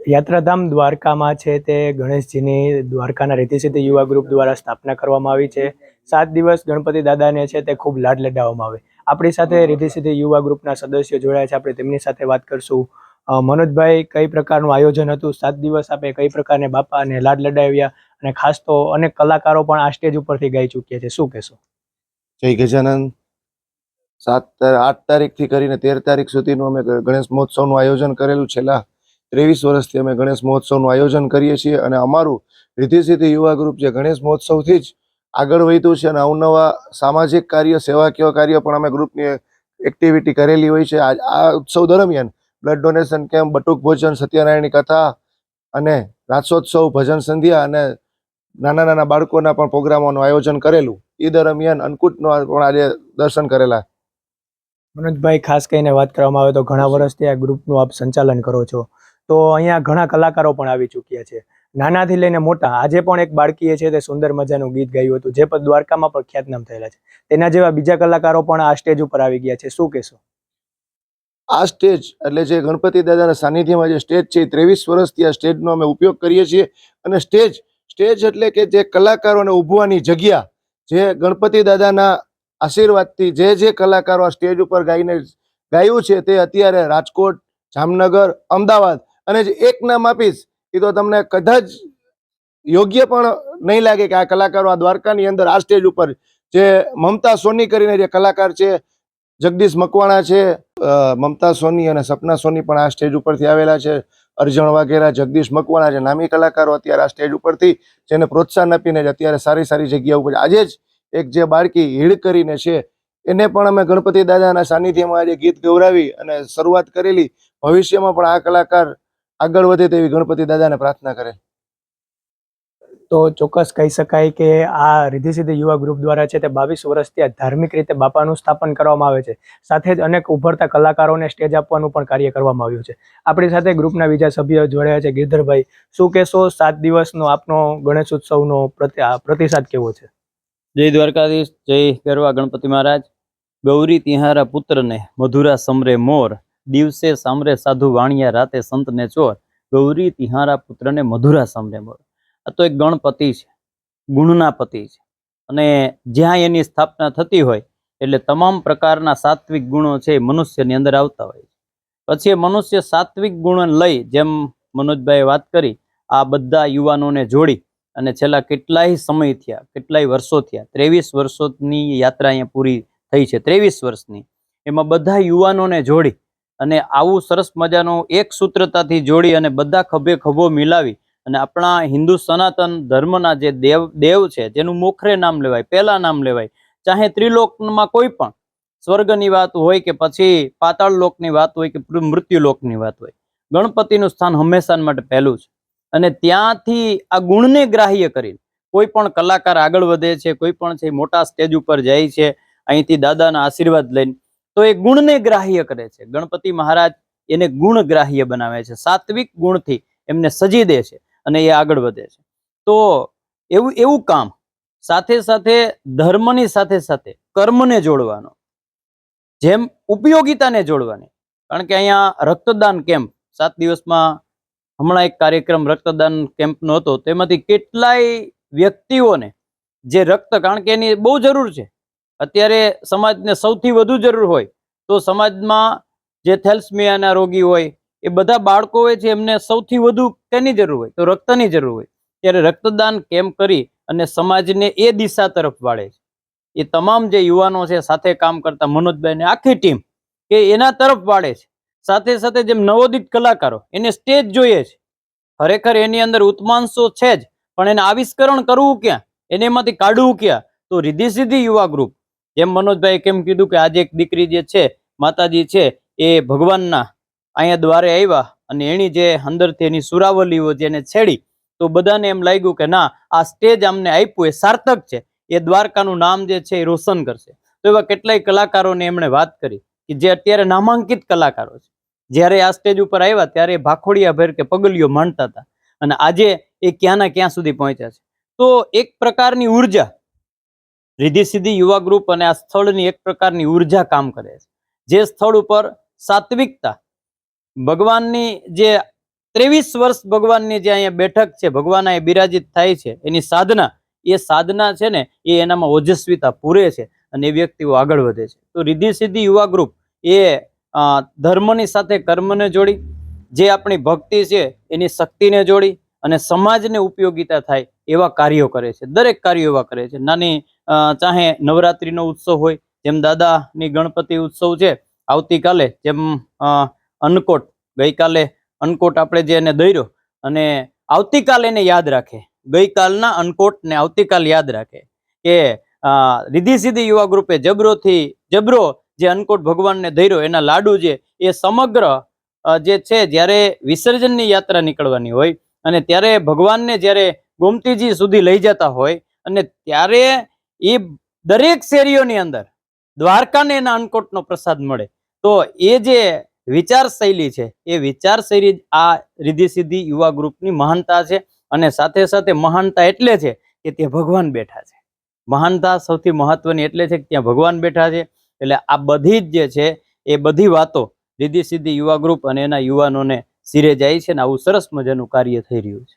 યાત્રાધામ દ્વારકામાં છે તે ગણેશજીની દ્વારકાના રીતિસિદ્ધિ યુવા ગ્રુપ દ્વારા સ્થાપના કરવામાં આવી છે. સાત દિવસ ગણપતિ દાદાને છે તે ખૂબ લાડ લડાવવામાં આવે. આપણી સાથે રીતિસિદ્ધિ યુવા ગ્રુપના સદસ્યો જોડાયા છે. આપણે તેમની સાથે વાત કરશું. મનોજભાઈ, કઈ પ્રકારનું આયોજન હતું? સાત દિવસ આપે કઈ પ્રકારને બાપાને લાડ લડાવ્યા? અને ખાસ તો અનેક કલાકારો પણ આ સ્ટેજ ઉપરથી ગાઈ ચૂક્યા છે. શું કહેશો? જય ગજાનંદ. સાત આઠ તારીખથી કરીને તેર તારીખ સુધીનું અમે ગણેશ મહોત્સવનું આયોજન કરેલું છેલ્લા ત્રેવીસ વર્ષથી અમે ગણેશ મહોત્સવનું આયોજન કરીએ છીએ અને અમારું રીતિ સિદ્ધિ યુવા ગ્રુપ જે ગણેશ મહોત્સવથી જ આગળ વધ્યું છે અને અવનવા સામાજિક કાર્ય સેવાકીય કાર્ય પણ અમે ગ્રુપની એક્ટિવિટી કરેલી હોય છે. આ ઉત્સવ દરમિયાન બ્લડ ડોનેશન કેમ્પ બટુક ભોજન, સત્યનારાયણની કથા અને રાસોત્સવ, ભજન સંધ્યા અને નાના નાના બાળકોના પણ પ્રોગ્રામોનું આયોજન કરેલું. એ દરમિયાન અન્નકૂટનો પણ આજે દર્શન કરેલા. મનોજભાઈ ખાસ કરીને વાત કરવામાં આવે તો ઘણા વર્ષથી આ ગ્રુપનું આપ સંચાલન કરો છો. તો અહીંયા ઘણા કલાકારો પણ આવી ચૂક્યા છે. નાનાથી લઈને મોટા આજે પણ એક બાળકીએ છે તે સુંદર મજાનું ગીત ગાયું હતું જે પણ દ્વારકામાં પણ ખ્યાતનામ થયેલા છે. તેના જેવા બીજા કલાકારો પણ આ સ્ટેજ ઉપર આવી ગયા છે. શું કહેશો? આ સ્ટેજ એટલે જે ગણપતિ દાદાના સાનિધ્યમાં જે સ્ટેજ છે ત્રેવીસ વર્ષથી આ સ્ટેજનો અમે ઉપયોગ કરીએ છીએ. અને સ્ટેજ સ્ટેજ એટલે કે જે કલાકારોને ઊભવાની જગ્યા, જે ગણપતિ દાદાના આશીર્વાદથી જે જે કલાકારો આ સ્ટેજ ઉપર ગાઈને ગાયું છે તે અત્યારે રાજકોટ, જામનગર, અમદાવાદ અને જે એક નામ આપીશ, એ તો તમને કદાચ યોગ્ય પણ નહીં લાગે કે આ કલાકારો આ દ્વારકાની અંદર આ સ્ટેજ ઉપર જે મમતા સોની કરીને જે કલાકાર છે, જગદીશ મકવાણા છે મમતા સોની અને સપના સોની પણ આ સ્ટેજ ઉપરથી આવેલા છે. અર્જણ વાઘેરા જગદીશ મકવાણા જે નામી કલાકારો અત્યારે આ સ્ટેજ ઉપરથી, જેને પ્રોત્સાહન આપીને જ અત્યારે સારી સારી જગ્યા ઉપર આજે જ એક જે બાળકી હીડ કરીને છે, એને પણ અમે ગણપતિ દાદાના સાનિધ્યમાં આજે ગીત ગૌરાવી અને શરૂઆત કરેલી. ભવિષ્યમાં પણ આ કલાકાર આગળ વધે તેવી ગણપતિ દાદાને પ્રાર્થના કરે તો ચોક્કસ કહી શકાય કે આ રીધી સીધી યુવા ગ્રુપ દ્વારા છે તે બાવીસ વર્ષથી આ ધાર્મિક રીતે બાપાનું સ્થાપન કરવામાં આવે છે. સાથે જ અનેક ઉભરતા કલાકારોને સ્ટેજ આપવાનું પણ કાર્ય કરવામાં આવ્યું છે. આપણી સાથે ગ્રુપના બીજા સભ્યો જોડાયા છે. ગિરધરભાઈ, શું કહેશો? સાત દિવસનો આપનો ગણેશ ઉત્સવનો પ્રતિસાદ કેવો છે? જય દ્વારકાધીશ, જય ગરવા ગણપતિ મહારાજ. ગૌરી તિહારા પુત્રને મધુરા સમરે મોર, દિવસે સામરે સાધુ વાણિયા રાતે સંતને ચોર. ગૌરી તિહારા પુત્રને મધુરા સમરે મોર. આ તો એક ગણપતિ છે, ગુણના પતિ છે. અને જ્યાં એની સ્થાપના થતી હોય એટલે તમામ પ્રકારના સાત્વિક ગુણો છે મનુષ્યની અંદર આવતા હોય છે. પછી મનુષ્ય સાત્વિક ગુણ લઈ જેમ મનોજભાઈએ વાત કરી, આ બધા યુવાનોને જોડી અને છેલ્લા કેટલાય સમય થયા, કેટલાય વર્ષો થયા, ત્રેવીસ વર્ષોની યાત્રા અહીંયા પૂરી થઈ છે, ત્રેવીસ વર્ષની. એમાં બધા યુવાનોને જોડી અને આવું સરસ મજાનું એક સૂત્રતાથી જોડી અને બધા ખભે ખભો મિલાવી અને આપણા હિન્દુ સનાતન ધર્મના જે દેવ દેવ છે, જેનું મોખરે નામ લેવાય, પહેલા નામ લેવાય, ચાહે ત્રિલોકમાં કોઈ પણ સ્વર્ગની વાત હોય કે પછી પાતાળ લોકની વાત હોય કે મૃત્યુ લોકની વાત હોય, ગણપતિનું સ્થાન હંમેશા માટે પહેલું છે. અને ત્યાંથી આ ગુણને ગ્રાહ્ય કરીને કોઈ પણ કલાકાર આગળ વધે છે, કોઈ પણ છે મોટા સ્ટેજ ઉપર જાય છે, અહીંથી દાદાના આશીર્વાદ લઈને, તો એ ગુણને ગ્રાહ્ય કરે છે. ગણપતિ મહારાજ એને ગુણ ગ્રાહ્ય બનાવે છે. સાત્વિક ગુણથી એમને સજી દે છે. અને એ આગળ વધે છે. તો એવું એવું કામ સાથે સાથે ધર્મની સાથે સાથે કર્મને જોડવાનો, જેમ ઉપયોગિતાને જોડવાની. કારણ કે અહીંયા રક્તદાન કેમ્પ સાત દિવસમાં હમણાં એક કાર્યક્રમ રક્તદાન કેમ્પનો હતો તેમાંથી કેટલાય વ્યક્તિઓને જે રક્ત, કારણ કે એની બહુ જરૂર છે. અત્યારે સમાજને સૌથી વધુ જરૂર હોય તો સમાજમાં જે થેલ્સમિયાના રોગી હોય એ બધા બાળકો હોય છે, એમને સૌથી વધુ તેની જરૂર હોય, તો રક્તની જરૂર હોય. ત્યારે રક્તદાન કેમ્પ કરી અને સમાજને એ દિશા તરફ વાળે છે. એ તમામ જે યુવાનો છે, સાથે કામ કરતા મનોજભાઈને આખી ટીમ કે એના તરફ વાળે છે. સાથે સાથે જેમ નવોદિત કલાકારો, એને સ્ટેજ જોઈએ છે. ખરેખર એની અંદર ઉત્માંશો છે જ, પણ એને આવિષ્કરણ કરવું ક્યાં? એને એમાંથી કાઢવું ક્યાં? તો રીધી સીધી યુવા ગ્રુપ. જેમ મનોજભાઈ કેમ કીધું કે આજે એક દીકરી જે છે, માતાજી છે, એ ભગવાનના અહીંયા દ્વારે આવ્યા અને એની જે અંદરથી એની સુરાવલીઓ જેને છેડી, તો બધાને એમ લાગ્યું કે ના, આ સ્ટેજ અમને આપ્યું એ સાર્થક છે. એ દ્વારકાનું નામ જે છે એ રોશન કરશે. તો એવા કેટલાય કલાકારોને એમણે વાત કરી કે જે અત્યારે નામાંકિત કલાકારો છે. જ્યારે આ સ્ટેજ ઉપર આવ્યા ત્યારે ભાખોડિયા ભેર કે પગલીઓ માંડતા હતા અને આજે એ ક્યાંના ક્યાં સુધી પહોંચ્યા છે. તો એક પ્રકારની ઊર્જા રિધિ સિદ્ધિ યુવા ગ્રુપ અને આ સ્થળની એક પ્રકારની ઊર્જા કામ કરે છે. જે સ્થળ ઉપર સાત્વિકતા ભગવાનની જે ત્રેવીસ વર્ષ ભગવાનની જે અહીંયા બેઠક છે, ભગવાન એ બિરાજિત થાય છે, એની સાધના, એ સાધના છે ને, એ એનામાં ઓજસ્વીતા પૂરે છે અને એ વ્યક્તિઓ આગળ વધે છે. તો રિધિ સિદ્ધિ યુવા ગ્રુપ એ ધર્મની સાથે કર્મને જોડી, જે આપણી ભક્તિ છે એની શક્તિને જોડી અને સમાજને ઉપયોગીતા થાય એવા કાર્યો કરે છે. દરેક કાર્યો એવા કરે છે. નાની ચાહે નવરાત્રીનો ઉત્સવ હોય, જેમ દાદાની ગણપતિ ઉત્સવ છે, આવતીકાલે જેમ અન્નકોટ. ગઈકાલે અન્નકોટ આપણે જે એને દર્યો અને આવતીકાલ એને યાદ રાખે. ગઈકાલના અન્નકોટને આવતીકાલ યાદ રાખે કે અ, સીધી યુવા ગ્રુપે જબરોથી જબરો જે અન્નકોટ ભગવાનને ધર્યો એના લાડુ જે એ સમગ્ર જે છે જ્યારે વિસર્જનની યાત્રા નીકળવાની હોય અને ત્યારે ભગવાનને જ્યારે ગોમતીજી સુધી લઈ જતા હોય અને ત્યારે એ દરેક શેરીઓની અંદર દ્વારકાને એના અન્નકોટનો પ્રસાદ મળે. તો એ જે વિચાર શૈલી છે. એ વિચાર શૈલી આ રીધી સિદ્ધિ યુવા ગ્રુપની મહાનતા છે અને સાથે સાથે મહાનતા એટલે છે કે ત્યાં ભગવાન બેઠા છે. મહાનતા સૌથી મહત્વની એટલે છે કે ત્યાં ભગવાન બેઠા છે. એટલે આ બધી જ જે છે એ બધી વાતો રીધી સિદ્ધિ યુવા ગ્રુપ અને એના યુવાનોને સિરે જાય છે ને આવું સરસ મજાનું કાર્ય થઈ રહ્યું છે.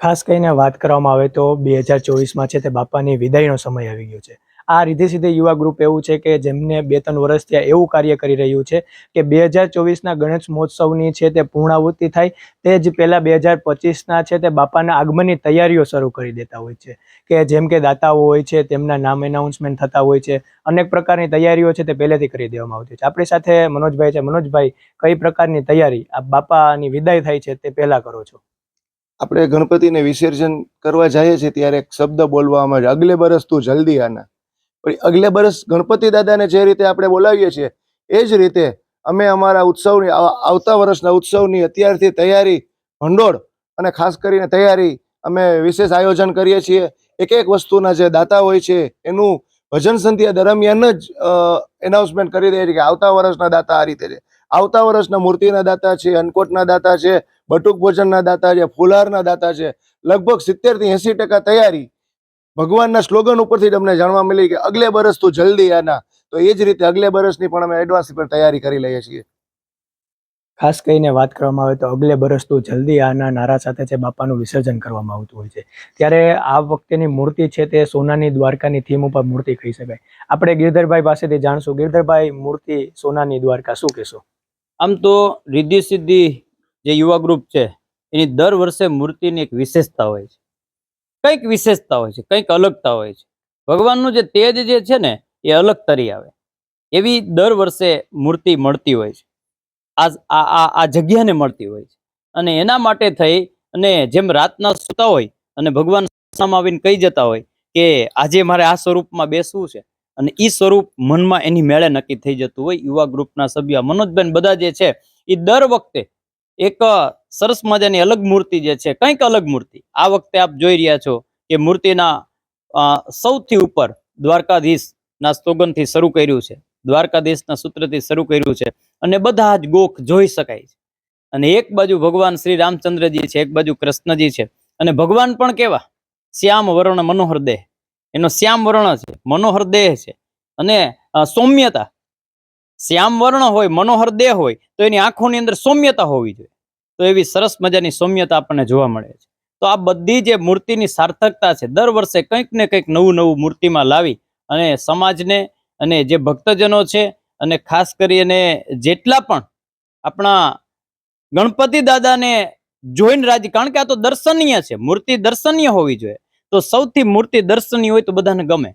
ખાસ કરીને વાત કરવામાં આવે તો બે હજાર ચોવીસમાં છે તે બાપાની વિદાયનો સમય આવી ગયો છે. આ રીધે સીધે યુવા ગ્રુપ એવું છે કે જેમને બે ત્રણ વર્ષ ત્યાં એવું કાર્ય કરી રહ્યું છે કે બે હજાર ચોવીસના ગણેશ મહોત્સવની છે તે પૂર્ણાવૃત્તિ થાય તે જ પહેલાં બે હજાર પચીસના છે તે બાપાના આગમનની તૈયારીઓ શરૂ કરી દેતા હોય છે કે જેમ કે દાતાઓ હોય છે, તેમના નામ એનાઉન્સમેન્ટ થતા હોય છે, અનેક પ્રકારની તૈયારીઓ છે તે પહેલેથી કરી દેવામાં આવતી છે. આપણી સાથે મનોજભાઈ છે. મનોજભાઈ, કઈ પ્રકારની તૈયારી આ બાપાની વિદાય થાય છે તે પહેલાં કરો છો? આપણે ગણપતિને વિસર્જન કરવા જઈએ છીએ ત્યારે એક શબ્દ બોલવામાં અગલે બરસ તું જલ્દી આના. અગલે વર્ષ ગણપતિ દાદાને જે રીતે આપણે બોલાવીએ છીએ, એ જ રીતે અમે અમારા ઉત્સવની આવતા વર્ષના ઉત્સવની અત્યારથી તૈયારી, ભંડોળ અને ખાસ કરીને તૈયારી અમે વિશેષ આયોજન કરીએ છીએ. એક એક વસ્તુના જે દાતા હોય છે, એનું ભજન સંધ્યા દરમિયાન જ એનાઉન્સમેન્ટ કરી દઈએ છીએ કે આવતા વર્ષના દાતા આ રીતે છે. આવતા વર્ષના મૂર્તિના દાતા છે અન્નકોટના દાતા છે, બટુક ભોજનના દાતા છે, ફુલારના દાતા છે. લગભગ સિત્તેરથી એંસી ટકા તૈયારી ભગવાનના સ્લોગન ઉપરથી તમને જાણવા મળી કે અગલે બરસ તો જલ્દી આના. તો એ જ રીતે અગલે બરસની પણ અમે એડવાન્સ પર તૈયારી કરી લઈએ છીએ. ખાસ કરીને વાત કરવામાં આવે તો અગલે બરસ તો જલ્દી આના નારા સાથે છે બાપાનું વિસર્જન કરવામાં આવતું હોય છે. ત્યારે આ વખતેની મૂર્તિ છે તે સોનાની દ્વારકાની થીમ ઉપર મૂર્તિ કહી શકાય. આપણે ગિરધરભાઈ પાસેથી જાણશું. ગિરધરભાઈ મૂર્તિ સોનાની દ્વારકા શું કહેશો? આમ તો રિદ્ધિ સિદ્ધિ જે યુવા ગ્રુપ છે એની દર વર્ષે મૂર્તિની એક વિશેષતા હોય છે. કંઈક વિશેષતા હોય છે, કંઈક અલગતા હોય છે. ભગવાનનું જે તેજ જે છે ને, એ અલગ તરી આવે. એવી દર વર્ષે મૂર્તિ મળતી હોય છે. આ આ, આ- જગ્યાને મળતી હોય છે. અને એના માટે થઈ અને જેમ રાતના સૂતા હોય અને ભગવાન સામે આવીને કહી જતા હોય કે આજે મારે આ સ્વરૂપમાં બેસવું છે. અને એ સ્વરૂપ મનમાં એની મેળે નક્કી થઈ જતું હોય. યુવા ગ્રુપના સભ્ય મનોજબેન બધા જે છે એ દર વખતે એક સરસ મજાની અલગ મૂર્તિ જે છે, કંઈક અલગ મૂર્તિ. આ વખતે આપ જોઈ રહ્યા છો કે મૂર્તિના સૌથી ઉપર દ્વારકાધીશના સ્લોગનથી શરૂ કર્યું છે. દ્વારકાધીશના સૂત્રથી શરૂ કર્યું છે અને બધા જ ગોખ જોઈ શકાય છે. અને એક બાજુ ભગવાન શ્રી રામચંદ્રજી છે, એક બાજુ કૃષ્ણજી છે. અને ભગવાન પણ કેવા? શ્યામ વર્ણ મનોહર દેહ. એનો શ્યામ વર્ણ છે, મનોહર દેહ છે. અને સૌમ્યતા. શ્યામ વર્ણ હોય, મનોહર દેહ હોય, તો એની આંખોની અંદર સૌમ્યતા હોવી જોઈએ. તો એવી સરસ મજાની સૌમ્યતા આપણને જોવા મળે છે. તો આ બધી જે મૂર્તિની સાર્થકતા છે, દર વર્ષે કંઈક ને કંઈક નવું નવું મૂર્તિમાં લાવી અને સમાજને અને જે ભક્તજનો છે અને ખાસ કરીને જેટલા પણ આપણા ગણપતિ દાદાને જોઈને રાજી, કારણ કે આ તો દર્શનીય છે, મૂર્તિ દર્શનીય હોવી જોઈએ. તો સૌથી મૂર્તિ દર્શનીય હોય તો બધાને ગમે.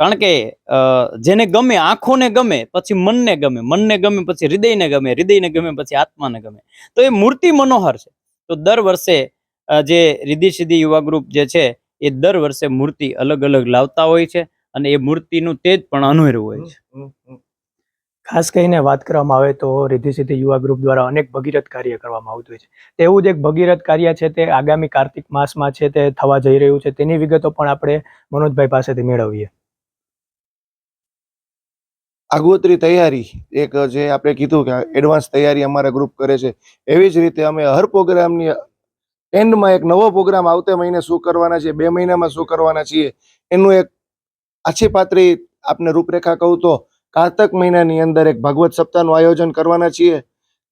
કારણ કે જેને ગમે, આંખોને ગમે, પછી મનને ગમે મનને ગમે, પછી હૃદયને ગમે હૃદયને ગમે, પછી આત્માને ગમે. તો એ મૂર્તિ મનોહર છે. તો દર વર્ષે જે રિદ્ધિ સિદ્ધિ યુવા ગ્રુપ જે છે, એ દર વર્ષે મૂર્તિ અલગ અલગ લાવતા હોય છે અને એ મૂર્તિનું તેજ પણ અનોરું હોય છે. ખાસ કરીને વાત કરવામાં આવે તો રિદ્ધિ સિદ્ધિ યુવા ગ્રુપ દ્વારા અનેક ભગીરથ કાર્ય કરવામાં આવતું હોય છે. તેવું જ એક ભગીરથ કાર્ય છે તે આગામી કાર્તિક માસમાં છે તે થવા જઈ રહ્યું છે. તેની વિગતો પણ આપણે મનોજભાઈ પાસેથી મેળવીએ. આગોતરી તૈયારી, એક જે આપણે કીધું કે એડવાન્સ તૈયારી અમારા ગ્રુપ કરે છે, એવી જ રીતે અમે હર પ્રોગ્રામની એન્ડમાં એક નવો પ્રોગ્રામ આવતે મહિને શું કરવાના છે બે મહિનામાં શું કરવાના છીએ. એનું એક આછી પાત્રી આપને રૂપરેખા કહું તો, કારતક મહિનાની અંદર એક ભાગવત સપ્તાહનું આયોજન કરવાના છીએ,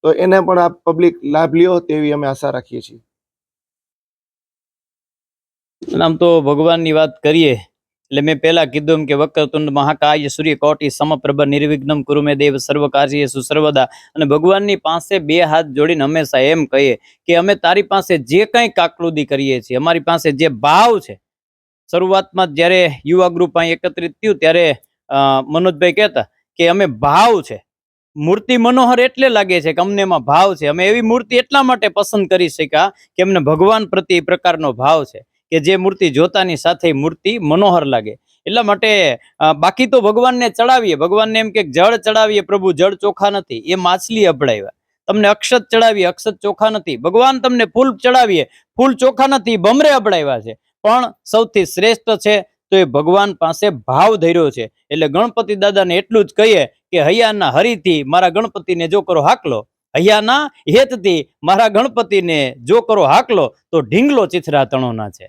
તો એને પણ આપ પબ્લિક લાભ લ્યો તેવી અમે આશા રાખીએ છીએ. આમ તો ભગવાનની વાત કરીએ એટલે મેં પહેલા કીધું એમ કે વક્રતુંડ મહાકાય સૂર્યકોટી સમપ્રભ નિર્વિઘ્નમ કુરુ દેવ સર્વ કાર્યેષુ સર્વદા અને ભગવાનની પાસે બે હાથ જોડીને હંમેશા એમ કહીએ કે અમે તારી પાસે જે કંઈ કાકલુદી કરીએ છીએ, અમારી પાસે જે ભાવ છે. શરૂઆતમાં જ્યારે યુવા ગ્રુપ અહીં એકત્રિત થયું ત્યારે મનોજભાઈ કહેતા કે અમે ભાવ છે. મૂર્તિ મનોહર એટલે લાગે છે કે અમને એમાં ભાવ છે. અમે એવી મૂર્તિ એટલા માટે પસંદ કરી શક્યા કે અમને ભગવાન પ્રત્યે પ્રકારનો ભાવ છે. કે જે મૂર્તિ જોતાની સાથે મૂર્તિ મનોહર લાગે. એટલા માટે બાકી તો ભગવાનને ચડાવીએ. ભગવાનને એમ કે જળ ચડાવીએ પ્રભુ, જળ ચોખા નથી. એ માછલી અભડાવ્યા તમને અક્ષત ચડાવીએ, અક્ષત ચોખા નથી. ભગવાન તમને ફૂલ ચડાવીએ. ફૂલ ચોખા નથી, ભમરે અભડાવ્યા છે. પણ સૌથી શ્રેષ્ઠ છે, તો એ ભગવાન પાસે ભાવ ધર્યો છે. એટલે ગણપતિ દાદાને એટલું જ કહીએ કે હૈયાના હરિથી મારા ગણપતિને જો કરો હાકલો. હૈયાના હેતથી મારા ગણપતિને જો કરો હાકલો, તો ઢીંગલો ચિથરા તણોના છે.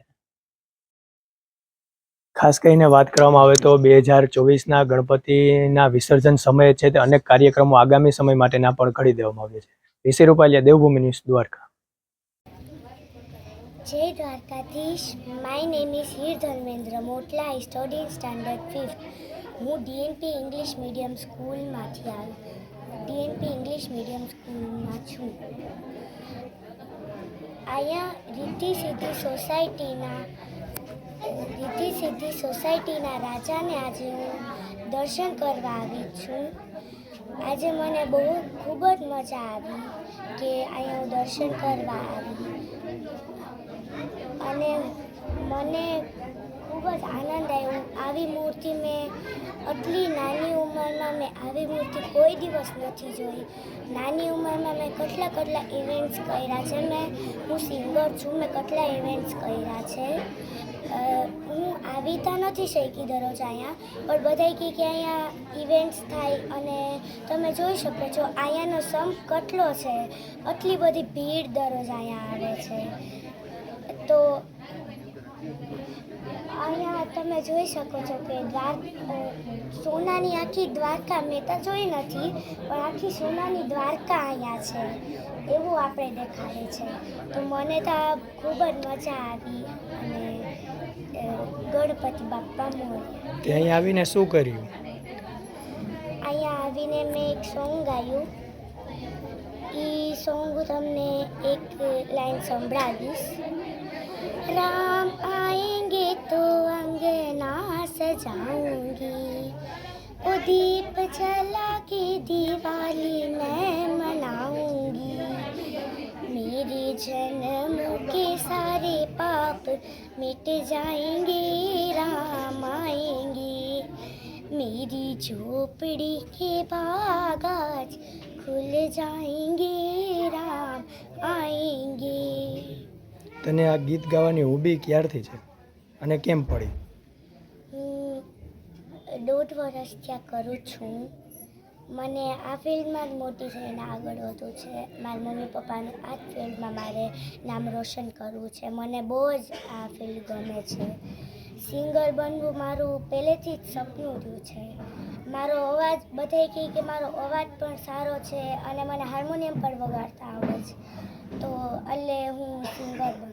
ખાસ કરીને વાત કરવામાં આવે તો બે હજાર ચોવીસના ગણપતિના વિસર્જન સમયે છે તે અનેક કાર્યક્રમો આગામી સમય માટેના પણ ઘડી દેવામાં આવ્યા છે. વિશે રૂપાલિયા, દેવભૂમિ ન્યૂઝ, દ્વારકા. જય Dwarkadhish. My name is Heer Dharmendra Motla. Study standard fifth હું ડીએનપી ઇંગ્લિશ મીડિયમ સ્કૂલમાંથી આવી. ડીએનપી ઇંગ્લિશ મીડિયમ સ્કૂલમાં છું. અહીંયા રીતિ સિદ્ધિ સોસાયટીના રીતિ સિદ્ધિ સોસાયટીના રાજાને આજે હું દર્શન કરવા આવી છું. આજે મને બહુ ખૂબ જ મજા આવી કે અહીંયા દર્શન કરવા આવી. અને મને ખૂબ જ આનંદ આવ્યો. આવી મૂર્તિ મેં આટલી નાની ઉંમરમાં મેં આવી મૂર્તિ કોઈ દિવસ નથી જોઈ. નાની ઉંમરમાં મેં કેટલા કેટલા ઇવેન્ટ્સ કર્યા છે. મેં, હું સિંગર છું, મેં કેટલા ઇવેન્ટ્સ કર્યા છે. હું આવી તો નથી શીખી દરરોજ અહીંયા, પણ બધાય કહે કે અહીંયા ઇવેન્ટ્સ થાય અને તમે જોઈ શકો છો અહીંયાનો સંપ કેટલો છે. આટલી બધી ભીડ દરરોજ અહીંયા આવે છે. તો અહીંયા તમે જોઈ શકો છો કે દ્વાર સોનાની આખી દ્વારકા મેં તો જોઈ નથી પણ આખી સોનાની દ્વારકા અહીંયા છે. એવું આપણે દેખાડે છે. તો મને તો ખૂબ જ મજા આવી અને ગણપતિ બાપ્પા મોર્યા ત્યાં આવીને શું કર્યું? અહીંયા આવીને મેં એક સોંગ ગાયું. એ સોંગ તમને એક લાઈન સંભળાવીશ. રામ આયે अंगना सजाऊंगी ओ दीप जला के दिवाली मैं मनाऊंगी मेरे जन्म के सारे पाप मिट जाएंगे राम आएंगे मेरी झोपड़ी के बाग आज खुल जाएंगे राम आएंगे તને આ ગીત ગાવાની હોબી ક્યારથી છે અને કેમ પડી હું દોઢ વર્ષ ત્યાં કરું છું. મને આ ફિલ્ડમાં જ મોટી થઈને આગળ વધવું છે. મારા મમ્મી પપ્પાનું આ જ ફિલ્ડમાં મારે નામ રોશન કરવું છે. મને બહુ જ આ ફિલ્ડ ગમે છે. સિંગર બનવું મારું પહેલેથી જ સપનું રહ્યું છે. મારો અવાજ બધાય કહે કે મારો અવાજ પણ સારો છે અને મને હાર્મોનિયમ પણ વગાડતા આવડે છે. તો એટલે હું સિંગર બનવા